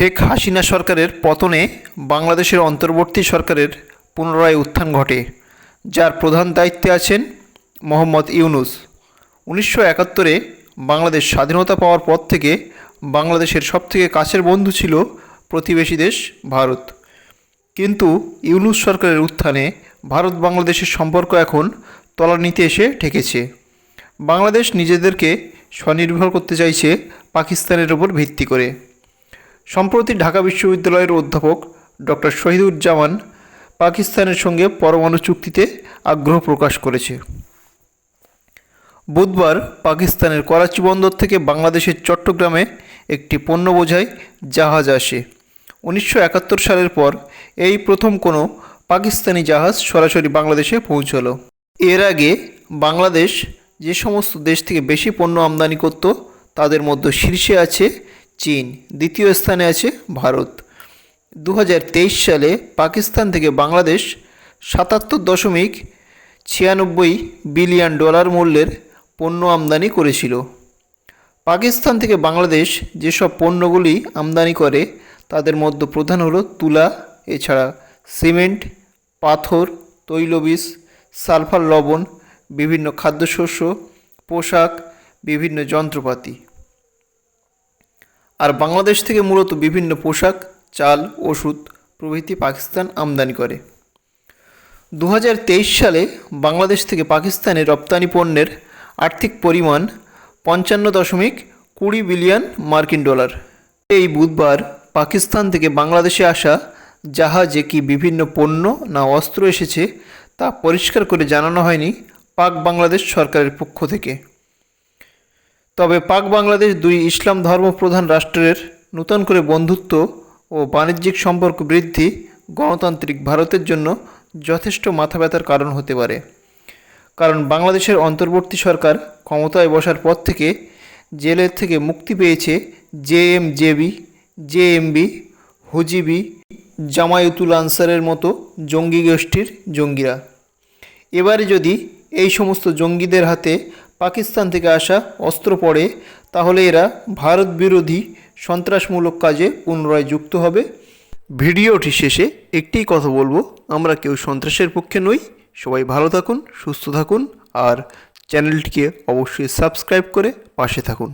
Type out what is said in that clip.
শেখ হাসিনা সরকারের পতনে বাংলাদেশের অন্তর্বর্তী সরকারের পুনরায় উত্থান ঘটে, যার প্রধান দায়িত্বে আছেন মোহাম্মদ ইউনুস। উনিশশো একাত্তরে বাংলাদেশ স্বাধীনতা পাওয়ার পর থেকে বাংলাদেশের সবথেকে কাছের বন্ধু ছিল প্রতিবেশী দেশ ভারত। কিন্তু ইউনুস সরকারের উত্থানে ভারত বাংলাদেশের সম্পর্ক এখন তলানিতে এসে ঠেকেছে। বাংলাদেশ নিজেদেরকে স্বনির্ভর করতে চাইছে পাকিস্তানের ওপর ভিত্তি করে। সম্প্রতি ঢাকা বিশ্ববিদ্যালয়ের অধ্যাপক ডক্টর শহীদুজ্জামান পাকিস্তানের সঙ্গে পরমাণু চুক্তিতে আগ্রহ প্রকাশ করেছে। বুধবার পাকিস্তানের করাচি বন্দর থেকে বাংলাদেশের চট্টগ্রামে একটি পণ্য বোঝাই জাহাজ আসে। উনিশশো একাত্তর সালের পর এই প্রথম কোনো পাকিস্তানি জাহাজ সরাসরি বাংলাদেশে পৌঁছলো। এর আগে বাংলাদেশ যে সমস্ত দেশ থেকে বেশি পণ্য আমদানি করত, তাদের মধ্যে শীর্ষে আছে চীন দ্বিতীয় স্থানে আছে ভারত। দু হাজার তেইশ সালে পাকিস্তান থেকে বাংলাদেশ সাতাত্তর দশমিক ছিয়ানব্বই বিলিয়ন ডলার মূল্যের পণ্য আমদানি করেছিল। পাকিস্তান থেকে বাংলাদেশ যেসব পণ্যগুলি আমদানি করে, তাদের মধ্যে প্রধান হলো তুলা, এছাড়া সিমেন্ট, পাথর, তৈলবীজ, সালফার, লবণ, বিভিন্ন খাদ্যশস্য, পোশাক, বিভিন্ন যন্ত্রপাতি। আর বাংলাদেশ থেকে মূলত বিভিন্ন পোশাক, চাল, ওষুধ প্রভৃতি পাকিস্তান আমদানি করে। দু হাজার তেইশ সালে বাংলাদেশ থেকে পাকিস্তানে রপ্তানি পণ্যের আর্থিক পরিমাণ পঞ্চান্ন দশমিক কুড়ি বিলিয়ন মার্কিন ডলার। এই বুধবার পাকিস্তান থেকে বাংলাদেশে আসা জাহাজে কি বিভিন্ন পণ্য না অস্ত্র এসেছে তা পরিষ্কার করে জানানো হয়নি পাক বাংলাদেশ সরকারের পক্ষ থেকে। তবে পাক বাংলাদেশ দুই ইসলাম ধর্ম প্রধান রাষ্ট্রের নূতন করে বন্ধুত্ব ও বাণিজ্যিক সম্পর্ক বৃদ্ধি গণতান্ত্রিক ভারতের জন্য যথেষ্ট মাথা ব্যথার কারণ হতে পারে। কারণ বাংলাদেশের অন্তর্বর্তী সরকার ক্ষমতায় বসার পর থেকে জেলের থেকে মুক্তি পেয়েছে জেএমজেবি জেএমবি হুজিবি, জামায়াতুল আনসারের মতো জঙ্গি গোষ্ঠীর জঙ্গিরা। এবারে যদি এই সমস্ত জঙ্গিদের হাতে পাকিস্তান থেকে আসা অস্ত্র পড়ে, তাহলে এরা ভারত বিরোধী সন্ত্রাসমূলক কাজে পুনরায় যুক্ত হবে। ভিডিওটি শেষে একটি কথা বলব, আমরা কেউ সন্ত্রাসের পক্ষে নই। সবাই ভালো থাকুন, সুস্থ থাকুন, আর চ্যানেলটিকে অবশ্যই সাবস্ক্রাইব করে পাশে থাকুন।